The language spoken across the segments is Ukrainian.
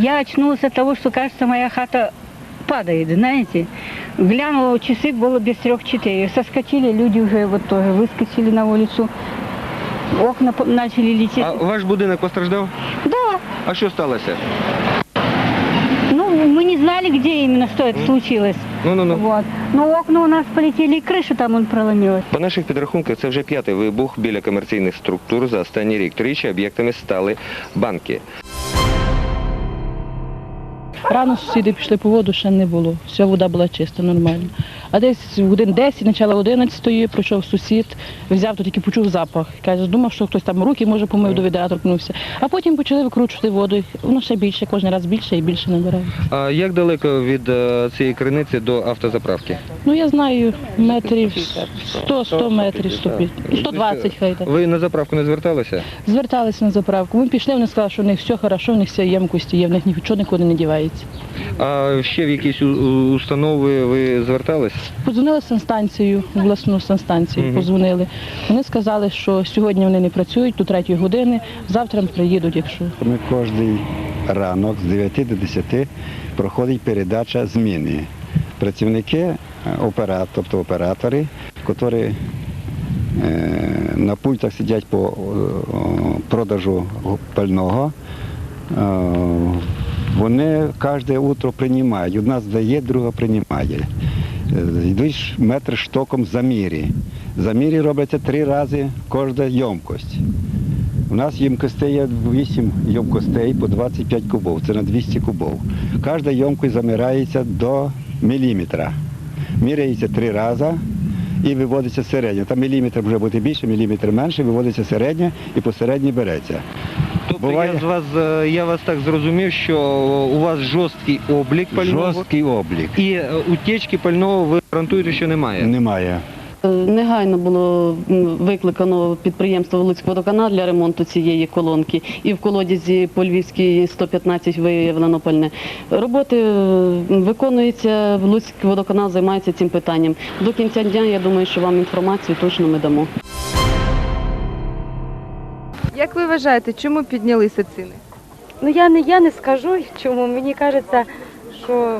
Я очнулась от того, что, кажется, моя хата падает, знаете. Глянула, часы было без трех четыре. Соскочили, люди уже вот тоже выскочили на улицу. Окна по- начали лететь. А ваш будинок постраждав? Да, А що сталося? ну мы не знали, где именно, что это случилось. Ну ну ну. Вот. Но окна у нас полетели, и крыша там он проломилась. По наших підрахунках, це вже п'ятий вибух біля комерційних структур за останній рік. Тричі об'єктами стали банки. Рано сусіди пішли по воду, ще не було. Вся вода була чиста, нормально. А десь в годин 10, начало 11 прийшов сусід, взяв, то тільки почув запах. Каже, думав, що хтось там руки може помив до відра торкнувся. А потім почали викручувати воду. Воно ще більше, кожен раз більше і більше набирає. А як далеко від е, цієї криниці до автозаправки? Ну я знаю, метрів 100, 100 метрів, 120 хай так. Ви на заправку не зверталися? Зверталися на заправку. Ми пішли, вони сказали, що в них все хорошо, в них все ємкості є, в них нічого нікуди не дівається. А ще в якісь установи ви звертались? Подзвонили в санстанцію, в обласну санстанцію, Мгм. подзвонили. Вони сказали, що сьогодні вони не працюють до 3 години, завтра приїдуть, якщо. Ми кожен ранок з 9 до 10 проходить передача зміни. Працівники, е, опера- тобто оператори, які е, на пультах сидять по е, продажу пального, вони кожне утро приймають. Одна здає, друга приймає. Е, Йдуть метр штоком замірі. Замірі робляться три рази кожна ємкость. У нас ємкостей є 8 ємкостей по 25 кубов, це на 200 кубов. Кожна ємкость замирається до міліметра. Міряється три рази і виводиться середня. Там міліметр вже буде більше, міліметр менше, виводиться середня і посередній береться. Буває. я, з вас, е, я вас так зрозумів, що у вас жорсткий облік пального Жорсткий облік. і е, утечки пального ви гарантуєте, що немає. Немає. Е, Негайно було викликано підприємство Волицькводоканал для ремонту цієї колонки. І в колодязі по Львівській 115 виявлено пальне. Роботи виконуються, Волицькводоканал займається цим питанням. До кінця дня я думаю, що вам інформацію точно ми дамо. Як ви вважаєте, чому піднялися ціни? Ну я не я не скажу, чому мені кажеться, що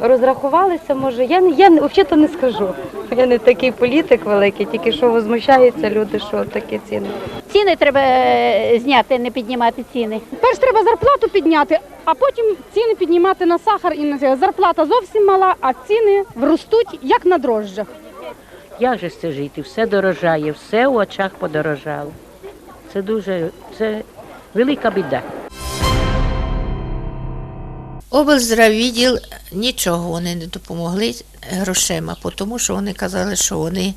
розрахувалися, може. Я не я не взагалі не скажу. Я не такий політик великий, тільки що возмущаються люди, що такі ціни. Ціни треба е, зняти, не піднімати ціни. Перш треба зарплату підняти, а потім ціни піднімати на сахар і на зарплата зовсім мала, а ціни ростуть як на дрожжах. Як же це жити? Все дорожає, все у очах подорожало. Це дуже це велика біда. Облздраввідділ нічого вони не допомогли грошима, тому що вони казали, що вони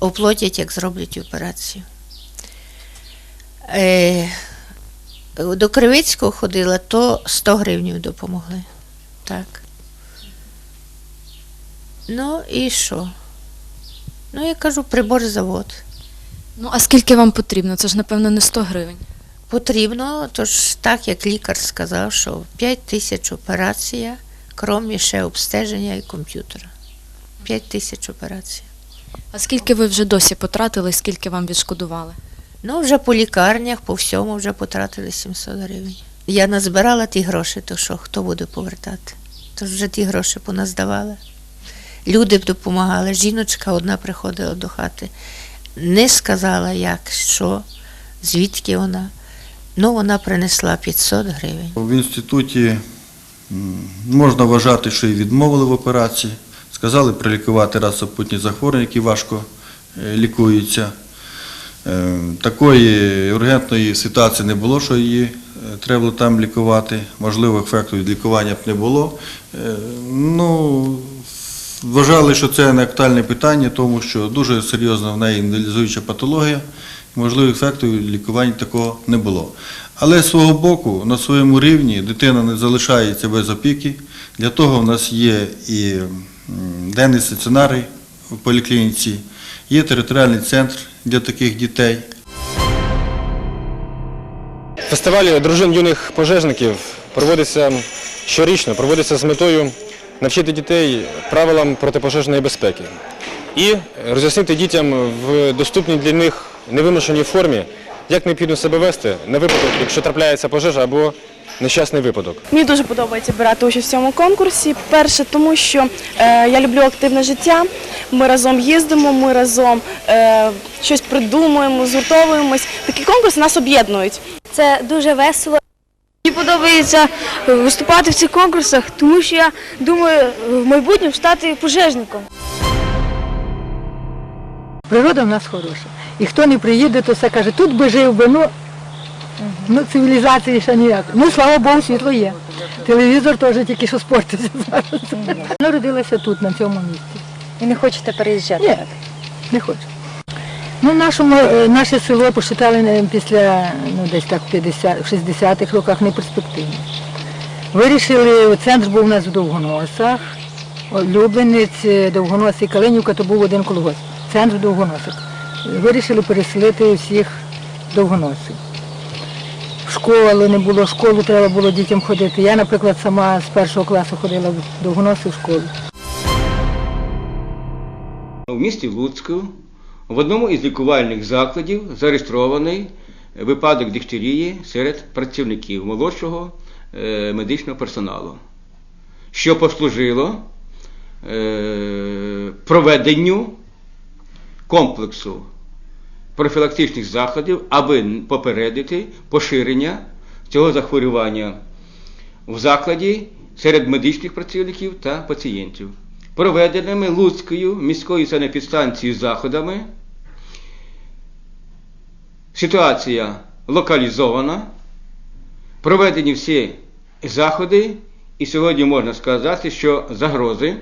оплатять, як зроблять операцію. Е, до Кривицького ходила, то 100 гривень допомогли. Так. Ну і що? Ну, я кажу, приборзавод. Ну а скільки вам потрібно? Це ж напевно не 100 гривень. Потрібно, тож так як лікар сказав, що 5 тисяч операція, крім ще обстеження і комп'ютера. 5 тисяч операцій. А скільки ви вже досі потратили, скільки вам відшкодували? Ну, вже по лікарнях, по всьому вже потратили 700 гривень. Я назбирала ті гроші, то що, хто буде повертати? Тож вже ті гроші поназдавали. Люди б допомагали. Жіночка одна приходила до хати, не сказала, як, що, звідки вона. Ну, вона принесла 500 гривень. В інституті можна вважати, що і відмовили в операції. Сказали прилікувати раз супутні захворювання, які важко е, лікуються. Е, Такої ургентної ситуації не було, що її е, треба було там лікувати. Можливо, ефекту від лікування б не було. Ну, вважали, що це не актуальне питання, тому що дуже серйозна в неї інвалізуюча патологія. Можливо, ефекту від лікування такого не було. Але з свого боку, на своєму рівні дитина не залишається без опіки. Для того в нас є і денний стаціонарій в поліклініці, є територіальний центр для таких дітей. Фестиваль дружин юних пожежників проводиться щорічно, проводиться з метою навчити дітей правилам протипожежної безпеки і роз'яснити дітям в доступній для них невимушеній формі, як необхідно себе вести на випадок, якщо трапляється пожежа або нещасний випадок. Мені дуже подобається брати участь в цьому конкурсі. Перше, тому що е, я люблю активне життя. Ми разом їздимо, ми разом е, щось придумуємо, згуртовуємось. Такі конкурси нас об'єднують. Це дуже весело. Мені подобається виступати в цих конкурсах, тому що я думаю в майбутньому стати пожежником. Природа в нас хороша. І хто не приїде, то все каже, тут би жив би, ну, ну цивілізації ще ніяк. Ну, слава Богу, світло є. Телевізор теж тільки що спортиться зараз. Народилася тут, на цьому місці. І не хочете переїжджати? Ні, не хочу. Ну, нашому, е, наше село посчитали е, після ну, десь так 50, в 60-х роках неперспективне. Вирішили, центр був у нас в Довгоносах, Люблинець, е, Довгоносий, Калинівка, то був один колгосп. Центр Довгоносик. Вирішили переселити всіх довгоносів. В школу не було, школу треба було дітям ходити. Я, наприклад, сама з першого класу ходила в довгоноси в школу. У місті Луцьку в одному із лікувальних закладів зареєстрований випадок дифтерії серед працівників молодшого е, медичного персоналу, що послужило е, проведенню комплексу профілактичних заходів, аби попередити поширення цього захворювання в закладі серед медичних працівників та пацієнтів. Проведеними Луцькою міською санепідстанцією заходами ситуація локалізована, проведені всі заходи, і сьогодні можна сказати, що загрози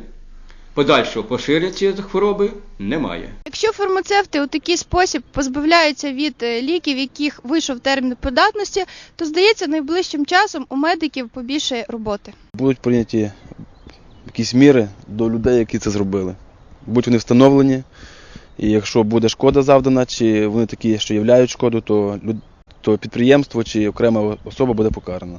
подальшого поширення цієї хвороби немає. Якщо фармацевти у такий спосіб позбавляються від е, ліків, яких вийшов термін придатності, то здається, найближчим часом у медиків побільше роботи. Будуть прийняті якісь міри до людей, які це зробили. Будуть вони встановлені, і якщо буде шкода завдана, чи вони такі, що являють шкоду, то, то підприємство чи окрема особа буде покарана.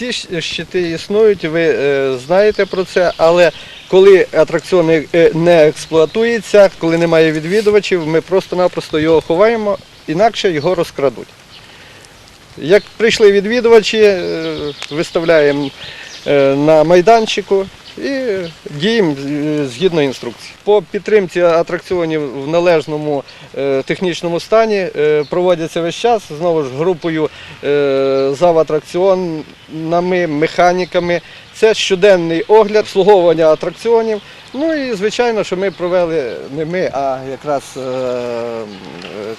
Щ- щити існують, ви е, знаєте про це, але коли атракціон е, не експлуатується, коли немає відвідувачів, ми просто-напросто його ховаємо, інакше його розкрадуть. Як прийшли відвідувачі, е, виставляємо на майданчику і діємо е, згідно інструкції. По підтримці атракціонів в належному е, технічному стані е, проводяться весь час знову ж групою зав атракціонами, механіками. Це щоденний огляд, обслуговування атракціонів. Ну і звичайно, що ми провели не ми, а якраз е,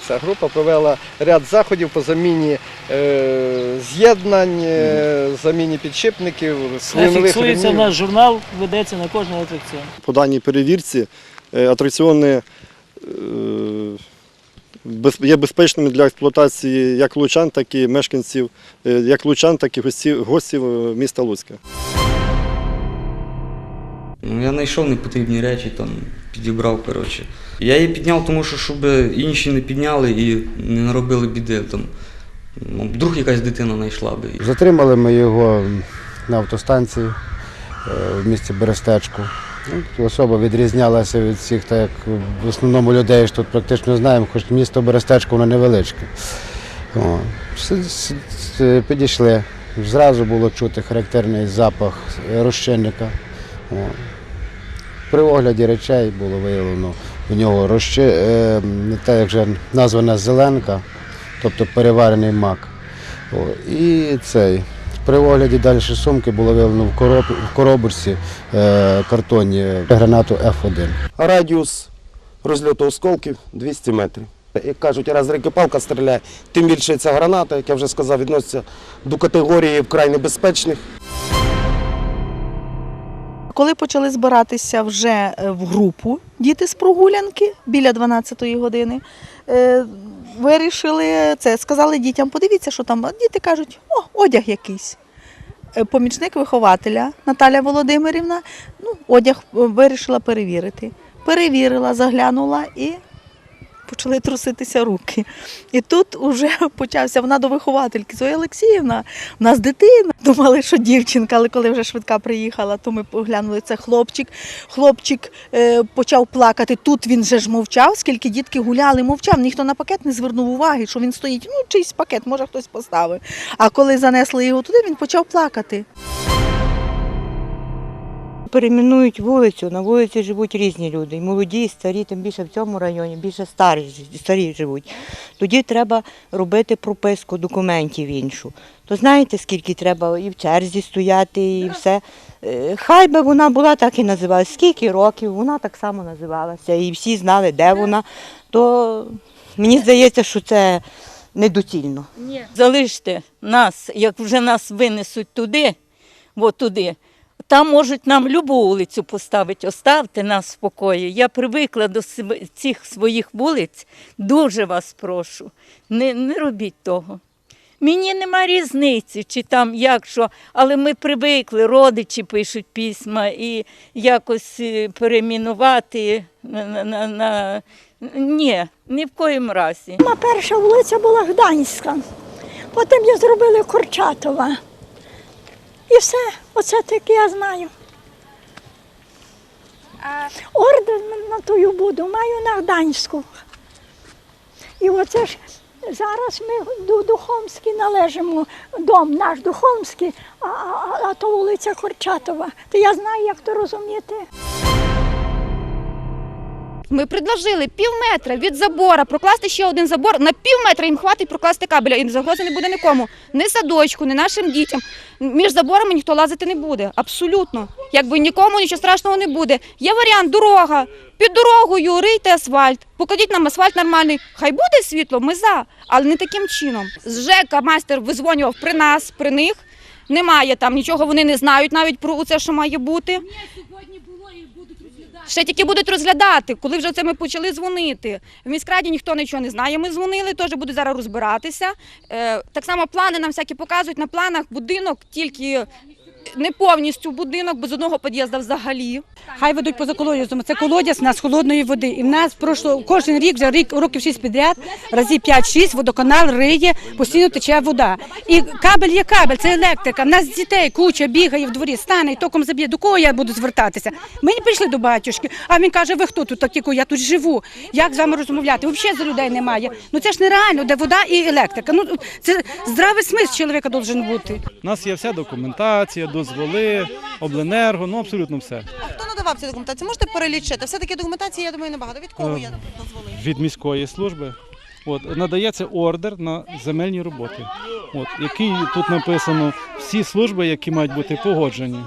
ця група провела ряд заходів по заміні е, з'єднань, е, заміні підшипників, Фіксується в нас журнал, ведеться на кожний атракціон. По даній перевірці атракціони е, без- є безпечними для експлуатації як лучан, так і мешканців, як лучан, так і гостів, гостів міста Луцька. Ну, я знайшов непотрібні речі, там підібрав, коротше. Я її підняв, тому що щоб інші не підняли і не наробили біди. Там, ну, вдруг якась дитина знайшла би. Затримали ми його на автостанції е, в місті Берестечку. Ну, Особа відрізнялася від всіх, так як в основному людей ж тут практично знаємо, хоч місто Берестечко воно невеличке. Підійшли. Зразу було чути характерний запах розчинника. При огляді речей було виявлено у нього розчи... е, те, як же названа зеленка, тобто переварений мак. О, і цей. При огляді далі сумки було виявлено в, короб... в коробочці е, картоні гранату F1. Радіус розльоту осколків 200 метрів. Як кажуть, раз рикипалка стріляє, тим більше ця граната, як я вже сказав, відноситься до категорії вкрай небезпечних. Коли почали збиратися вже е, в групу діти з прогулянки біля 12-ї години, е, вирішили це, сказали дітям, подивіться, що там. Діти кажуть, о, одяг якийсь. Е, Помічник вихователя Наталя Володимирівна ну, одяг вирішила перевірити. Перевірила, заглянула і почали труситися руки. І тут вже почався вона до виховательки Зоя Олексіївна. У нас дитина. Думали, що дівчинка, але коли вже швидка приїхала, то ми поглянули, це хлопчик. Хлопчик е, почав плакати. Тут він же ж мовчав, скільки дітки гуляли, мовчав. Ніхто на пакет не звернув уваги, що він стоїть. Ну, чийсь пакет, може хтось поставив. А коли занесли його туди, він почав плакати. Перейменують вулицю, на вулиці живуть різні люди, і молоді, і старі, тим більше в цьому районі, більше старі, старі живуть. Тоді треба робити прописку документів іншу. То знаєте, скільки треба і в черзі стояти, і все. Е, Хай би вона була так і називалася. Скільки років, вона так само називалася, і всі знали, де вона. То мені здається, що це недоцільно. Залиште нас, як вже нас винесуть туди, от туди, там можуть нам любу вулицю поставити. Оставте нас в спокої. Я привикла до цих своїх вулиць. Дуже вас прошу. Не, не робіть того. Мені нема різниці, чи там як що, але ми привикли, родичі пишуть письма і якось е, перейменувати на, на, на. Ні, ні в коїм разі. Перша вулиця була Гданська, потім її зробили Корчатова. І все, оце таке я знаю. Орден на тую буду, маю на Гданську. І оце ж зараз ми до Духомській належимо, дом наш Духомський, а, а, а то вулиця Хорчатова. То я знаю, як то розуміти. Ми предложили пів метра від забора прокласти ще один забор. На пів метра їм хватить прокласти кабеля. І загрози не буде нікому. Ні садочку, ні нашим дітям. Між заборами ніхто лазити не буде. Абсолютно. Якби нікому нічого страшного не буде. Є варіант дорога. Під дорогою рийте асфальт, покладіть нам асфальт нормальний. Хай буде світло, ми за, але не таким чином. З ЖЕКа майстер визвонював при нас, при них. Немає там нічого, вони не знають навіть про це, що має бути. Ще тільки будуть розглядати, коли вже це ми почали дзвонити. В міськраді ніхто нічого не знає. Ми дзвонили, теж будуть зараз розбиратися. Е, так само плани нам всякі показують. На планах будинок тільки не повністю будинок, без одного під'їзду взагалі. Хай ведуть поза колодязем. Це колодязь у нас холодної води. І в нас пройшло кожен рік, вже рік років 6 підряд, разів 5-6 водоканал риє, постійно тече вода. І кабель є кабель, це електрика. У нас дітей куча бігає в дворі, стане і током заб'є. До кого я буду звертатися? Ми прийшли до батюшки, а він каже: ви хто тут такі? Я тут живу. Як з вами розмовляти? Взагалі за людей немає. Ну це ж нереально, де вода і електрика. Ну це здравий смисл чоловіка должен бути. У нас є вся документація, дозволи, обленерго, ну абсолютно все. Хто надавав цю документацію? Можете перелічити? Все-таки документації, я думаю, небагато. Від кого Е, я дозволи? Від міської служби. От, надається ордер на земельні роботи, от, який тут написано всі служби, які мають бути погоджені.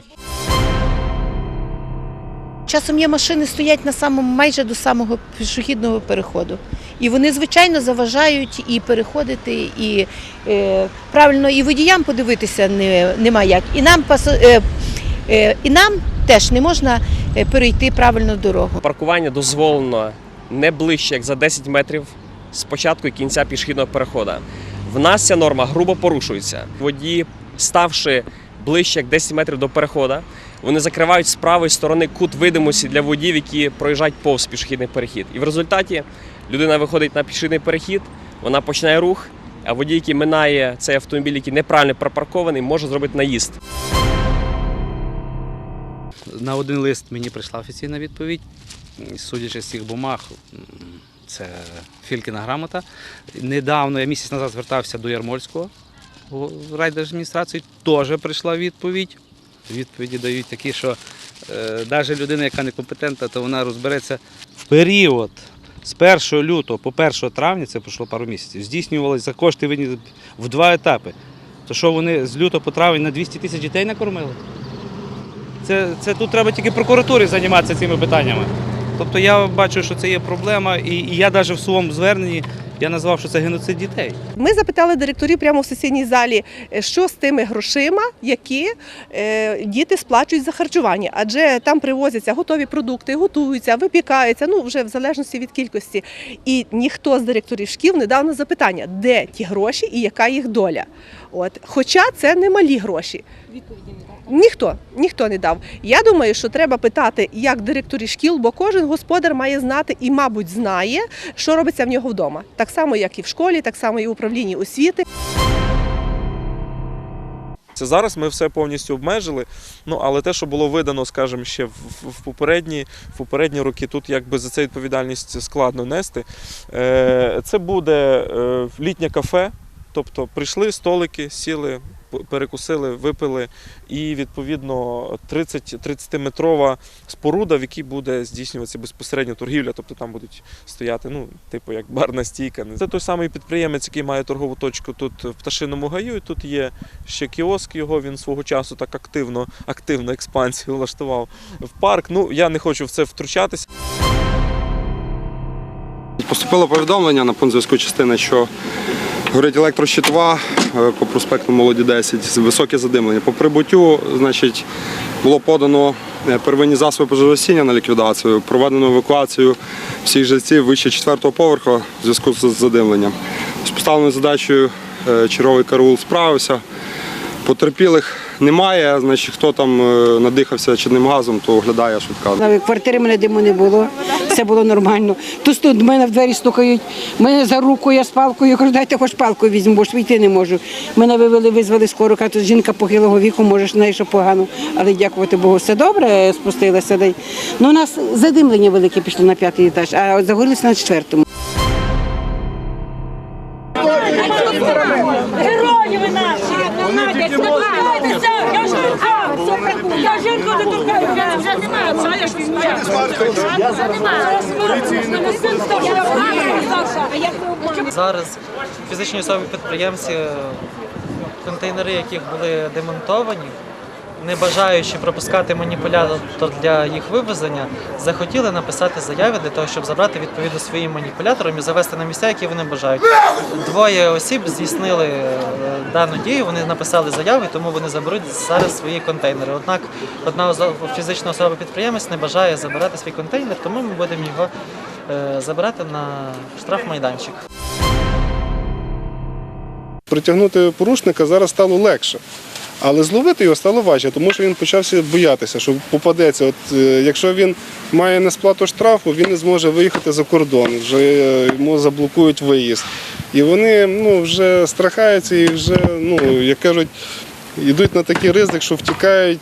Часом є машини стоять на самому майже до самого пішохідного переходу. І вони, звичайно, заважають і переходити, і е, правильно і водіям подивитися не, нема як. І нам, е, е, і нам теж не можна е, перейти правильно дорогу. Паркування дозволено не ближче, як за 10 метрів з початку і кінця пішохідного переходу. В нас ця норма грубо порушується. Водії, ставши ближче як 10 метрів до переходу, вони закривають з правої сторони кут видимості для водіїв, які проїжджають повз пішохідний перехід. І в результаті людина виходить на пішохідний перехід, вона починає рух, а водій, який минає цей автомобіль, який неправильно припаркований, може зробити наїзд. На один лист мені прийшла офіційна відповідь. Судячи з цих бумаг, це Фількіна грамота. Недавно, я місяць назад звертався до Ярмольського в райдержадміністрацію, теж прийшла відповідь. Відповіді дають такі, що е, навіть людина, яка некомпетентна, то вона розбереться в період з 1 лютого по 1 травня, це пройшло пару місяців, здійснювалися за кошти винні в два етапи. То що вони з лютого по травень на 200 тисяч дітей накормили? Це, це тут треба тільки прокуратурі займатися цими питаннями. Тобто я бачу, що це є проблема, і, і я навіть в своєму зверненні я назвав, що це геноцид дітей. Ми запитали директорів прямо в сесійній залі, е, що з тими грошима, які е, діти сплачують за харчування, адже там привозяться готові продукти, готуються, випікаються, ну вже в залежності від кількості. І ніхто з директорів шкіл не дав на запитання, де ті гроші і яка їх доля. От, хоча це не малі гроші. Відповіді не. Ніхто, ніхто не дав. Я думаю, що треба питати як директорів шкіл, бо кожен господар має знати і, мабуть, знає, що робиться в нього вдома. Так само, як і в школі, так само і в управлінні освіти. Це зараз ми все повністю обмежили. Ну але те, що було видано, скажімо, ще в попередні, в попередні роки, тут якби за це відповідальність складно нести. Е, це буде е, літнє кафе. Тобто прийшли столики, сіли, перекусили, випили, і відповідно 30 30-метрова споруда, в якій буде здійснюватися безпосередньо торгівля, тобто там будуть стояти, ну, типу як барна стійка. Це той самий підприємець, який має торгову точку тут в пташиному гаю. І тут є ще кіоск його. Він свого часу так активно, активно експансію влаштував в парк. Ну я не хочу в це втручатися. Поступило повідомлення на пункт зв'язку частини, що горить електрощитова е, по проспекту Молоді 10, високе задимлення. По прибуттю, значить, було подано е, первинні засоби пожежогасіння на ліквідацію, проведено евакуацію всіх жильців вище четвертого поверху в зв'язку з задимленням. З поставленою задачею е, черговий караул справився. Потерпілих немає, значить, хто там е, надихався чадним газом, то оглядає швидка. На квартирі мене диму не було, все було нормально. Тут тут мене в двері стукають, мене за руку, я з палкою, я кажу, дайте хоч палку візьму, бо ж вийти не можу. Мене вивели, визвали скоро, кажуть, жінка похилого віку, може, ж що погано, але дякувати Богу, все добре, спустилася. Ну, у нас задимлення велике пішло на п'ятий етаж, а загорілися на четвертому. Фізичні особи підприємці, контейнери, яких були демонтовані, не бажаючи пропускати маніпулятор для їх вивезення, захотіли написати заяви для того, щоб забрати відповідно своїм маніпулятором і завести на місця, які вони бажають. Двоє осіб здійснили е, дану дію, вони написали заяви, тому вони заберуть зараз свої контейнери. Однак одна фізична особа підприємець не бажає забирати свій контейнер, тому ми будемо його е, забирати на штрафмайданчик. Притягнути порушника зараз стало легше. Але зловити його стало важче, тому що він почався боятися, що попадеться. От е, якщо він має несплату штрафу, він не зможе виїхати за кордон, вже е, йому заблокують виїзд. І вони ну, вже страхаються і вже, ну, як кажуть, йдуть на такий ризик, що втікають,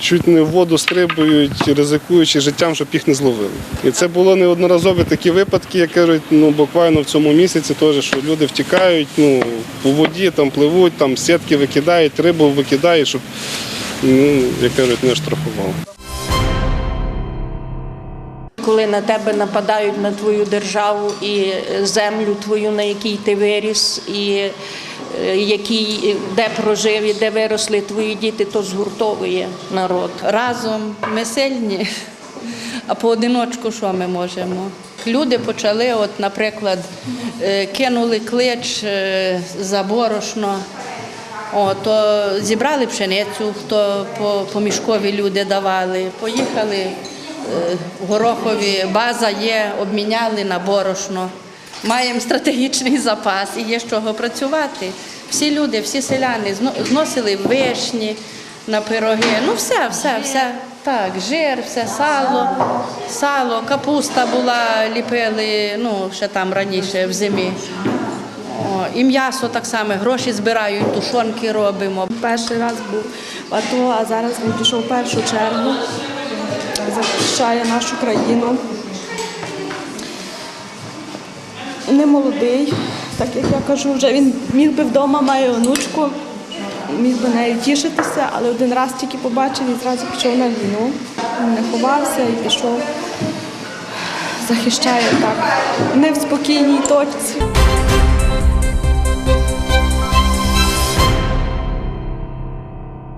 чуть не в воду стрибують, ризикуючи життям, щоб їх не зловили. І це було неодноразові такі випадки, як кажуть, ну буквально в цьому місяці теж, що люди втікають, ну, по воді там пливуть, там сітки викидають, рибу викидають, щоб, ну, як кажуть, не штрафували. Коли на тебе нападають на твою державу і е, землю твою, на якій ти виріс, і який, де прожив і де виросли твої діти, то згуртовує народ. Разом ми сильні, а поодиночку що ми можемо? Люди почали, от, наприклад, е, кинули клич е, за борошно, о, то зібрали пшеницю, хто по, люди давали, поїхали е, в Горохові, база є, обміняли на борошно. Маємо стратегічний запас і є з чого працювати. Всі люди, всі селяни зно- зносили вишні на пироги. Ну все, все, все. Так, жир, все, сало, сало, капуста була, ліпили, ну, ще там раніше в зимі. О, і м'ясо так само, гроші збирають, тушонки робимо. Перший раз був в АТО, а зараз він пішов першу чергу, захищає нашу країну. Не молодий, так як я кажу, вже він міг би вдома має онучку, міг би нею тішитися, але один раз тільки побачив і зразу пішов на війну. Він не ховався і пішов, захищає так, не в спокійній точці.